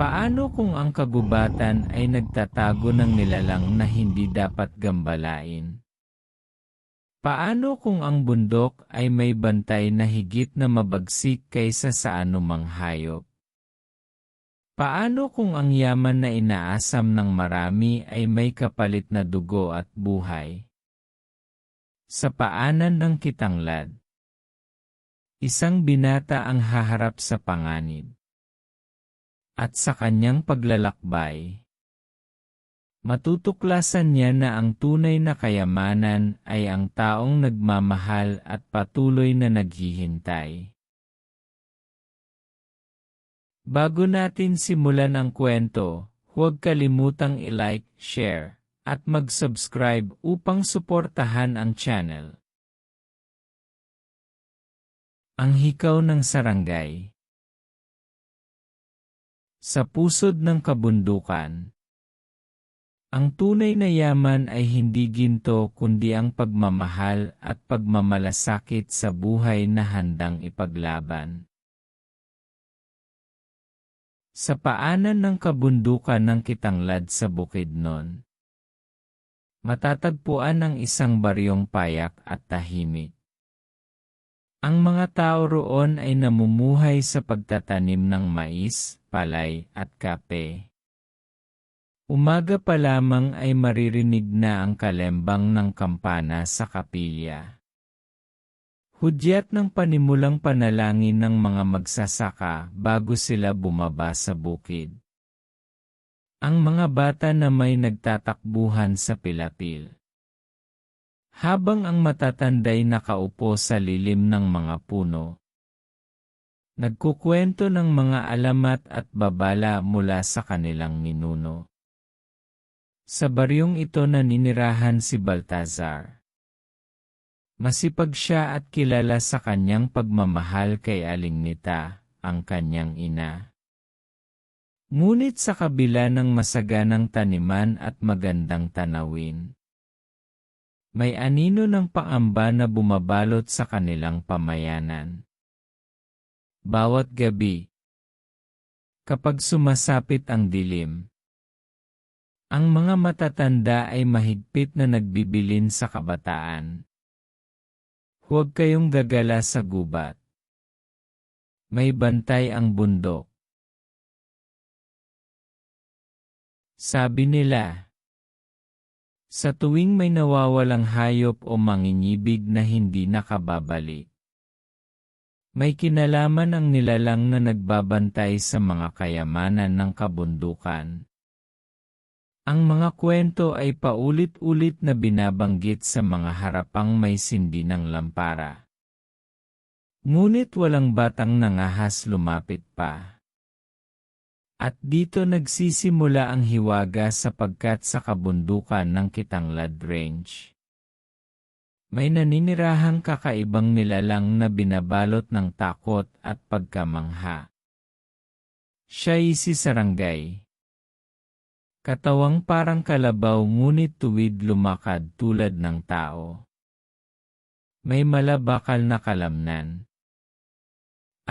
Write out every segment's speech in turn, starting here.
Paano kung ang kagubatan ay nagtatago ng nilalang na hindi dapat gambalain? Paano kung ang bundok ay may bantay na higit na mabagsik kaysa sa anumang hayop? Paano kung ang yaman na inaasam ng marami ay may kapalit na dugo at buhay? Sa paanan ng kitanglad, isang binata ang haharap sa panganib. At sa kanyang paglalakbay, matutuklasan niya na ang tunay na kayamanan ay ang taong nagmamahal at patuloy na naghihintay. Bago natin simulan ang kwento, huwag kalimutang i-like, share, at mag-subscribe upang suportahan ang channel. Ang hikaw ng sarangay Sa pusod ng kabundukan, ang tunay na yaman ay hindi ginto kundi ang pagmamahal at pagmamalasakit sa buhay na handang ipaglaban. Sa paanan ng kabundukan ng kitanglad sa Bukidnon, matatagpuan ang isang baryong payak at tahimik. Ang mga tao roon ay namumuhay sa pagtatanim ng mais, palay, at kape. Umaga pa lamang ay maririnig na ang kalembang ng kampana sa kapilya. Hudyat ng panimulang panalangin ng mga magsasaka bago sila bumaba sa bukid. Ang mga bata na may nagtatakbuhan sa pilapil. Habang ang matatanday nakaupo sa lilim ng mga puno. Nagkukwento ng mga alamat at babala mula sa kanilang ninuno. Sa baryong ito naninirahan si Baltazar. Masipag siya at kilala sa kanyang pagmamahal kay Aling Nita, ang kanyang ina. Ngunit sa kabila ng masaganang taniman at magandang tanawin, may anino ng pangamba na bumabalot sa kanilang pamayanan. Bawat gabi, kapag sumasapit ang dilim, ang mga matatanda ay mahigpit na nagbibilin sa kabataan. Huwag kayong gagala sa gubat. May bantay ang bundok. Sabi nila, sa tuwing may nawawalang hayop o manginibig na hindi nakababalik. May kinalaman ang nilalang na nagbabantay sa mga kayamanan ng kabundukan. Ang mga kwento ay paulit-ulit na binabanggit sa mga harapang may sindi ng lampara. Ngunit walang batang nangahas lumapit pa. At dito nagsisimula ang hiwaga sapagkat sa kabundukan ng Kitanglad Range. May naninirahang kakaibang nilalang na binabalot ng takot at pagkamangha. Siya si Sarangay. Katawang parang kalabaw ngunit tuwid lumakad tulad ng tao. May malabakal na kalamnan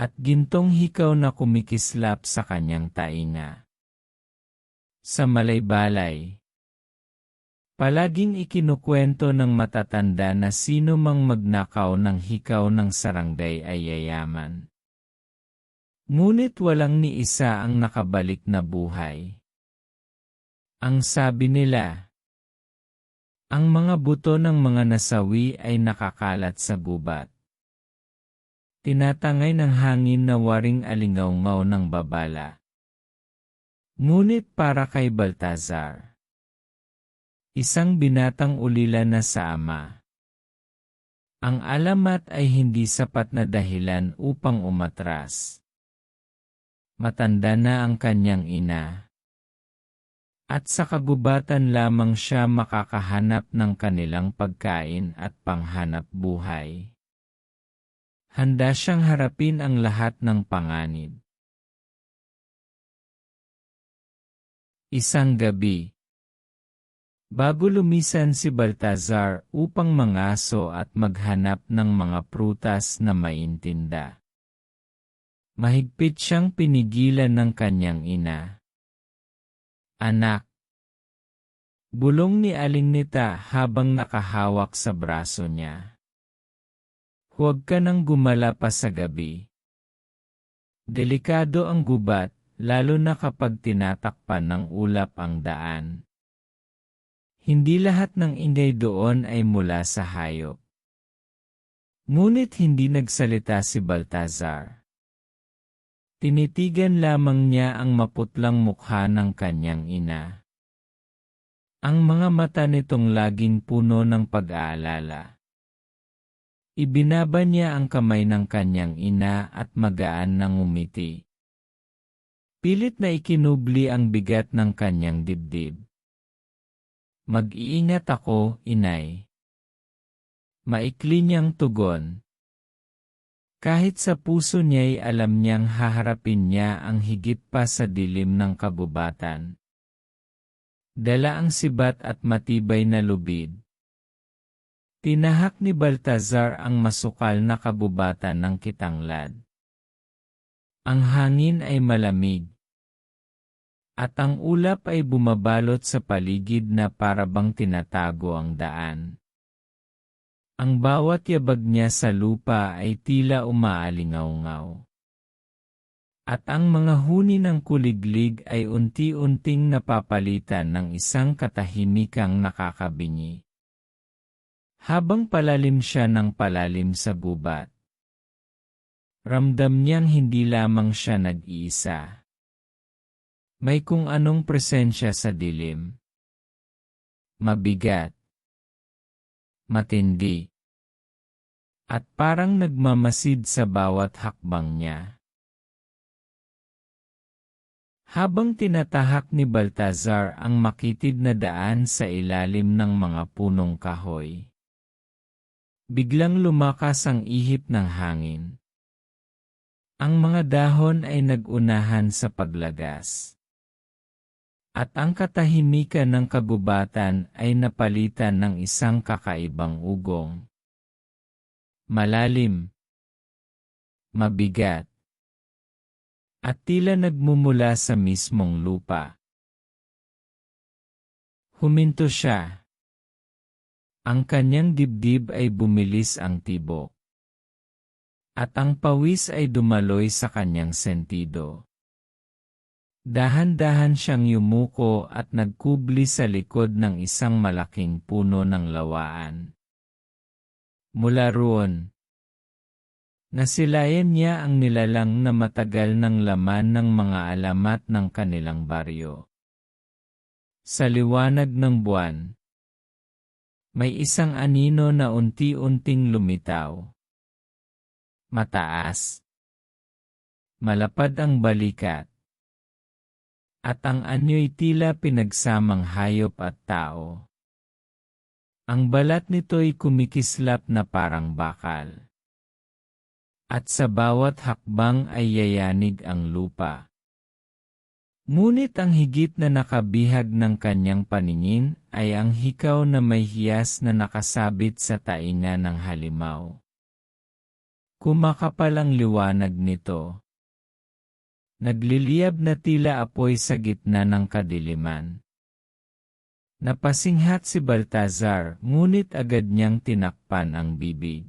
at gintong hikaw na kumikislap sa kanyang tainga. Sa malaybalay, palaging ikinukwento ng matatanda na sino mang magnakaw ng hikaw ng sarangday ay yayaman. Ngunit walang ni isa ang nakabalik na buhay. Ang sabi nila, ang mga buto ng mga nasawi ay nakakalat sa gubat. Tinatangay ng hangin na waring alingaw-ngaw ng babala. Ngunit para kay Baltazar. Isang binatang ulila na sa ama. Ang alamat ay hindi sapat na dahilan upang umatras. Matanda na ang kanyang ina. At sa kagubatan lamang siya makakahanap ng kanilang pagkain at panghanap buhay. Handa siyang harapin ang lahat ng panganib. Isang gabi. Bago lumisan si Baltazar upang mangaso at maghanap ng mga prutas na maintinda. Mahigpit siyang pinigilan ng kanyang ina. Anak. Bulong ni Aling Nita habang nakahawak sa braso niya. Huwag ka nang gumala pa sa gabi. Delikado ang gubat, lalo na kapag tinatakpan ng ulap ang daan. Hindi lahat ng ingay doon ay mula sa hayop. Ngunit hindi nagsalita si Baltazar. Tinitigan lamang niya ang maputlang mukha ng kanyang ina. Ang mga mata nitong laging puno ng pag-aalala. Ibinaba niya ang kamay ng kanyang ina at magaan nang umiti. Pilit na ikinubli ang bigat ng kanyang dibdib. Mag-iingat ako, inay. Maikli niyang tugon. Kahit sa puso niya'y alam niyang haharapin niya ang higit pa sa dilim ng kabubatan. Dala ang sibat at matibay na lubid. Tinahak ni Baltazar ang masukal na kabubatan ng kitanglad. Ang hangin ay malamig, at ang ulap ay bumabalot sa paligid na parabang tinatago ang daan. Ang bawat yabag niya sa lupa ay tila umaalingaw-ngaw. At ang mga huni ng kuliglig ay unti-unting napapalitan ng isang katahimikang nakakabingi. Habang palalim siya ng palalim sa gubat. Ramdam niyang hindi lamang siya nag-iisa. May kung anong presensya sa dilim. Mabigat. Matindi. At parang nagmamasid sa bawat hakbang niya. Habang tinatahak ni Baltazar ang makitid na daan sa ilalim ng mga punong kahoy. Biglang lumakas ang ihip ng hangin. Ang mga dahon ay nagunahan sa paglagas. At ang katahimikan ng kabubatan ay napalitan ng isang kakaibang ugong. Malalim. Mabigat. At tila nagmumula sa mismong lupa. Huminto siya. Ang kanyang dibdib ay bumilis ang tibok. At ang pawis ay dumaloy sa kanyang sentido. Dahan-dahan siyang yumuko at nagkubli sa likod ng isang malaking puno ng lawaan. Mula roon, nasilayan niya ang nilalang na matagal ng laman ng mga alamat ng kanilang baryo. Sa liwanag ng buwan, may isang anino na unti-unting lumitaw. Mataas. Malapad ang balikat at ang anyo'y tila pinagsamang hayop at tao. Ang balat nito'y kumikislap na parang bakal. At sa bawat hakbang ay yayanig ang lupa. Ngunit ang higit na nakabihag ng kanyang paningin ay ang hikaw na may hiyas na nakasabit sa tainga ng halimaw. Kumakapal ang liwanag nito, Nagliliyab na tila apoy sa gitna ng kadiliman. Napasinghat si Baltazar, ngunit agad niyang tinakpan ang bibig.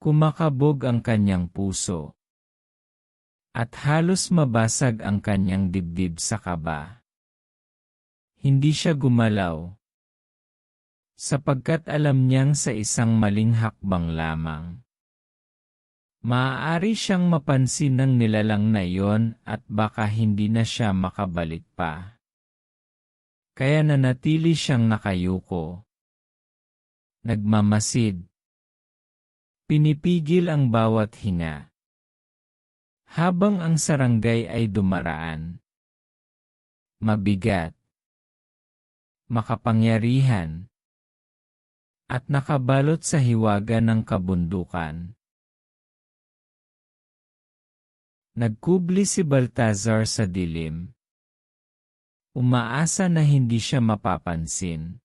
Kumakabog ang kanyang puso. At halos mabasag ang kanyang dibdib sa kaba. Hindi siya gumalaw. Sapagkat alam niyang sa isang maling hakbang lamang. Maaari siyang mapansin ng nilalang na iyon at baka hindi na siya makabalik pa. Kaya nanatili siyang nakayuko. Nagmamasid. Pinipigil ang bawat hinga. Habang ang sarangay ay dumaraan. Mabigat. Makapangyarihan. At nakabalot sa hiwaga ng kabundukan. Nagkubli si Baltazar sa dilim. Umaasa na hindi siya mapapansin.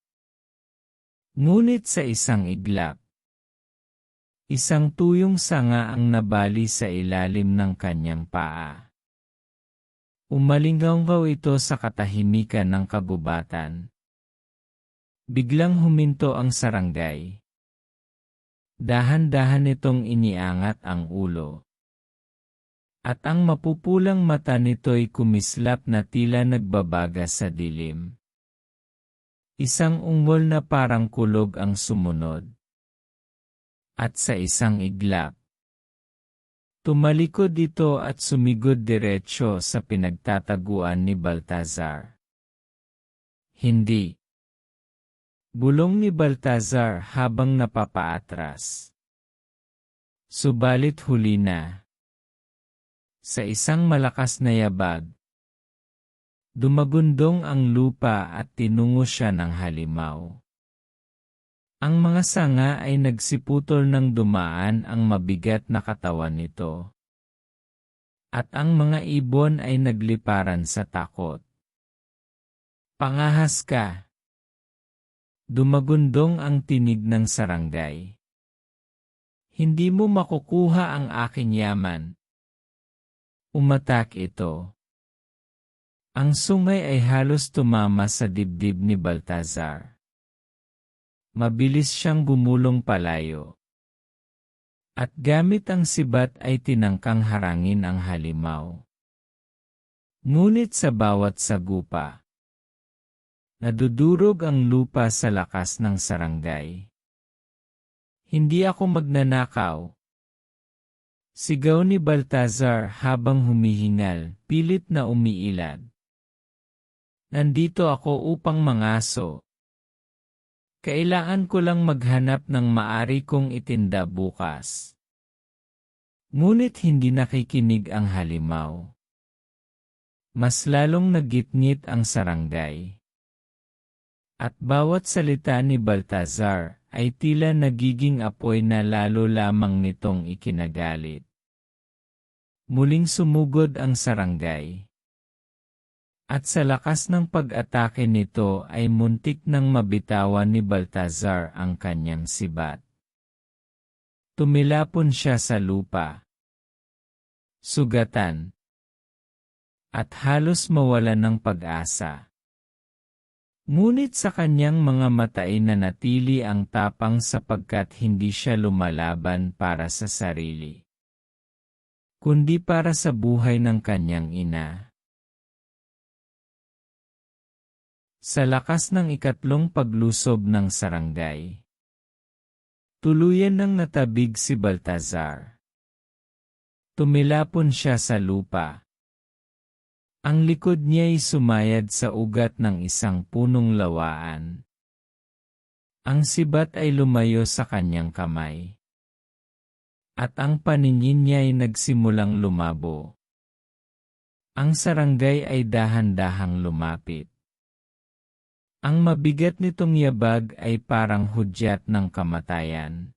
Ngunit sa isang iglap, isang tuyong sanga ang nabali sa ilalim ng kanyang paa. Umalinggaw ito sa katahimikan ng kagubatan. Biglang huminto ang sarangay. Dahan-dahan itong iniangat ang ulo. At ang mapupulang mata nito'y kumislap na tila nagbabaga sa dilim. Isang ungol na parang kulog ang sumunod. At sa isang iglap, tumalikod ito at sumigod diretsyo sa pinagtataguan ni Baltazar. Hindi. Bulong ni Baltazar habang napapaatras. Subalit huli na. Sa isang malakas na yabag, Dumagundong ang lupa at tinungo siya ng halimaw. Ang mga sanga ay nagsiputol ng dumaan ang mabigat na katawan nito. At ang mga ibon ay nagliparan sa takot. Pangahas ka! Dumagundong ang tinig ng sarangay. Hindi mo makukuha ang aking yaman. Umatak ito. Ang sungay ay halos tumama sa dibdib ni Baltazar. Mabilis siyang bumulong palayo. At gamit ang sibat ay tinangkang harangin ang halimaw. Ngunit sa bawat sagupa, nadudurog ang lupa sa lakas ng sarangay. Hindi ako magnanakaw. Sigaw ni Baltazar habang humihingal, pilit na umiilad. Nandito ako upang mangaso. Kailangan ko lang maghanap ng maari kong itinda bukas. Ngunit hindi nakikinig ang halimaw. Mas lalong nagitngit ang sarangay. At bawat salita ni Baltazar ay tila nagiging apoy na lalo lamang nitong ikinagalit. Muling sumugod ang sarangay. At sa lakas ng pag-atake nito ay muntik nang mabitawan ni Baltazar ang kanyang sibat. Tumilapon siya sa lupa. Sugatan. At halos mawalan ng pag-asa. Ngunit sa kanyang mga mata ay nanatili ang tapang sapagkat hindi siya lumalaban para sa sarili. Kundi para sa buhay ng kanyang ina. Sa lakas ng ikatlong paglusob ng sarangay. Tuluyan nang natabig si Baltazar. Tumilapon siya sa lupa. Ang likod niya'y sumayad sa ugat ng isang punong lawaan. Ang sibat ay lumayo sa kanyang kamay. At ang paningin niya'y nagsimulang lumabo. Ang sarangay ay dahan-dahang lumapit. Ang mabigat nitong yabag ay parang hudyat ng kamatayan.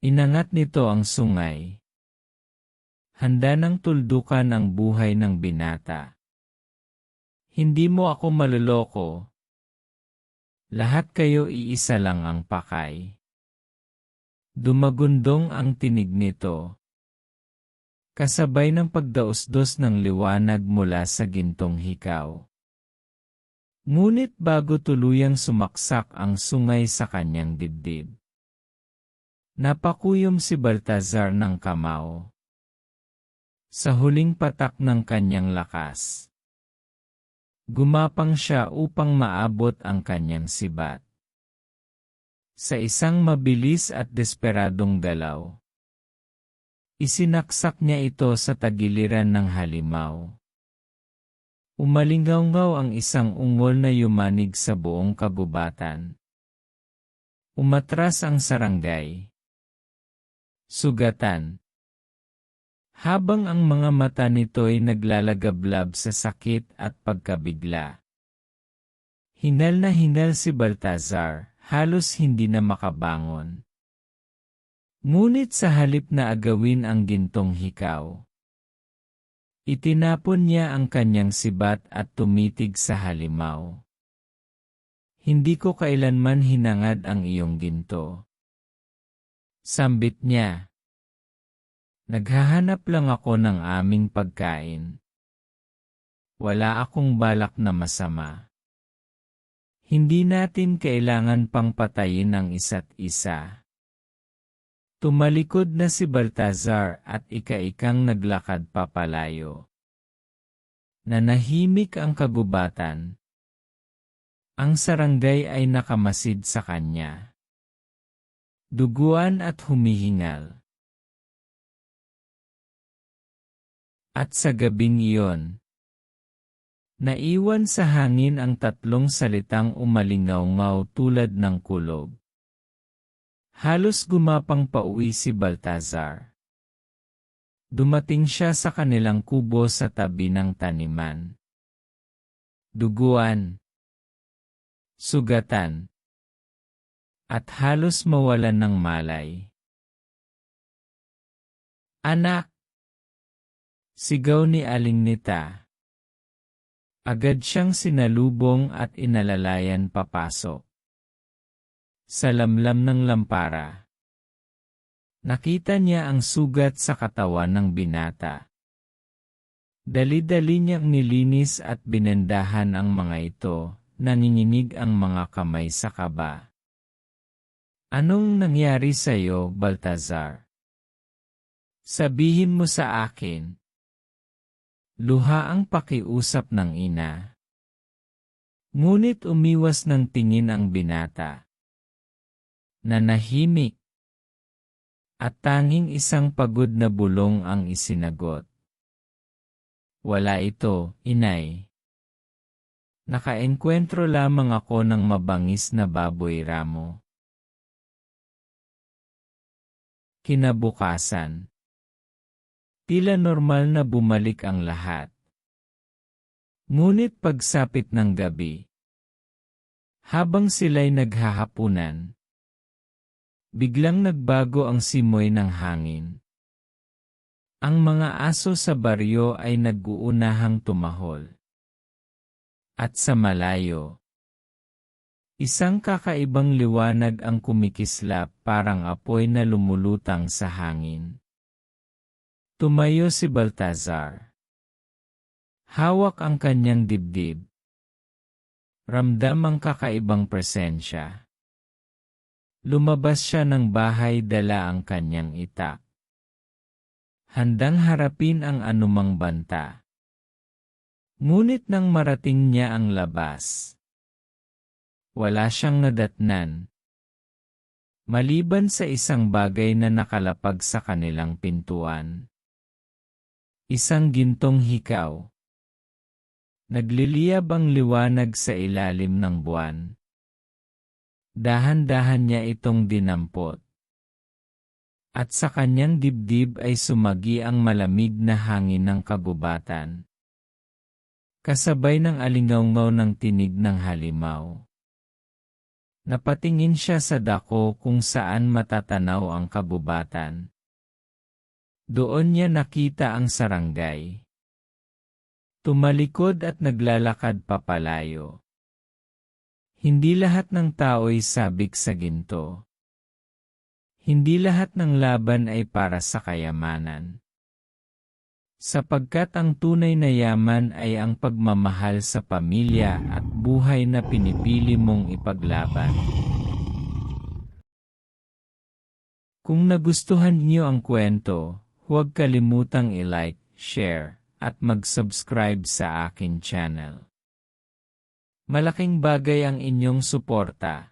Inangat nito ang sungay. Handa ng tuldukan ang buhay ng binata. Hindi mo ako maluloko. Lahat kayo iisa lang ang pakay. Dumagundong ang tinig nito. Kasabay ng pagdausdos ng liwanag mula sa gintong hikaw. Ngunit bago tuluyang sumaksak ang sungay sa kanyang dibdib. Napakuyom si Baltazar ng kamao. Sa huling patak ng kanyang lakas. Gumapang siya upang maabot ang kanyang sibat. Sa isang mabilis at desperadong galaw. Isinaksak niya ito sa tagiliran ng halimaw. Umalinggaw ang isang ungol na yumanig sa buong kagubatan. Umatras ang sarangay. Sugatan. Habang ang mga mata nito'y naglalagablab sa sakit at pagkabigla. Hinal na hinal si Baltazar, halos hindi na makabangon. Ngunit sa halip na agawin ang gintong hikaw, Itinapon niya ang kanyang sibat at tumitig sa halimaw. Hindi ko kailanman hinangad ang iyong ginto. Sambit niya. Naghahanap lang ako ng aming pagkain. Wala akong balak na masama. Hindi natin kailangan pang patayin ang isa't isa. Tumalikod na si Baltazar at ika-ikang naglakad papalayo. Nanahimik ang kagubatan. Ang sarangay ay nakamasid sa kanya. Duguan at humihingal. At sa gabing iyon, naiwan sa hangin ang tatlong salitang umalingaw-ngaw tulad ng kulog. Halos gumapang pauwi si Baltazar. Dumating siya sa kanilang kubo sa tabi ng taniman. Duguan. Sugatan. At halos mawalan ng malay. Anak! Sigaw ni Aling Nita. Agad siyang sinalubong at inalalayan papasok. Sa lamlam ng lampara. Nakita niya ang sugat sa katawan ng binata. Dali-dali niyang nilinis at binendahan ang mga ito, nanginginig ang mga kamay sa kaba. Anong nangyari sa iyo, Baltazar? Sabihin mo sa akin. Luha ang pakiusap ng ina. Ngunit umiwas ng tingin ang binata. Nanahimik. At tanging isang pagod na bulong ang isinagot. Wala ito, inay. Nakaenkwentro lamang ako ng mabangis na baboy ramo. Kinabukasan. Tila normal na bumalik ang lahat. Ngunit pagsapit ng gabi, habang sila'y naghahapunan, biglang nagbago ang simoy ng hangin. Ang mga aso sa baryo ay nag-uunahang tumahol. At sa malayo, isang kakaibang liwanag ang kumikislap parang apoy na lumulutang sa hangin. Tumayo si Baltazar. Hawak ang kanyang dibdib. Ramdam ang kakaibang presensya. Lumabas siya ng bahay dala ang kanyang itak. Handang harapin ang anumang banta. Ngunit nang marating niya ang labas, wala siyang nadatnan. Maliban sa isang bagay na nakalapag sa kanilang pintuan. Isang gintong hikaw. Nagliliyab ang liwanag sa ilalim ng buwan. Dahan-dahan niya itong dinampot. At sa kanyang dibdib ay sumagi ang malamig na hangin ng kagubatan. Kasabay ng alingawngaw ng tinig ng halimaw. Napatingin siya sa dako kung saan matatanaw ang kabubatan. Doon niya nakita ang sarangay. Tumalikod at naglalakad papalayo. Hindi lahat ng tao'y sabik sa ginto. Hindi lahat ng laban ay para sa kayamanan. Sapagkat ang tunay na yaman ay ang pagmamahal sa pamilya at buhay na pinipili mong ipaglaban. Kung nagustuhan niyo ang kwento, Huwag kalimutang i-like, share, at mag-subscribe sa akin channel. Malaking bagay ang inyong suporta.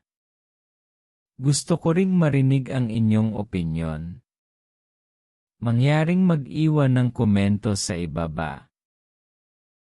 Gusto ko ring marinig ang inyong opinyon. Mangyaring mag-iwan ng komento sa ibaba.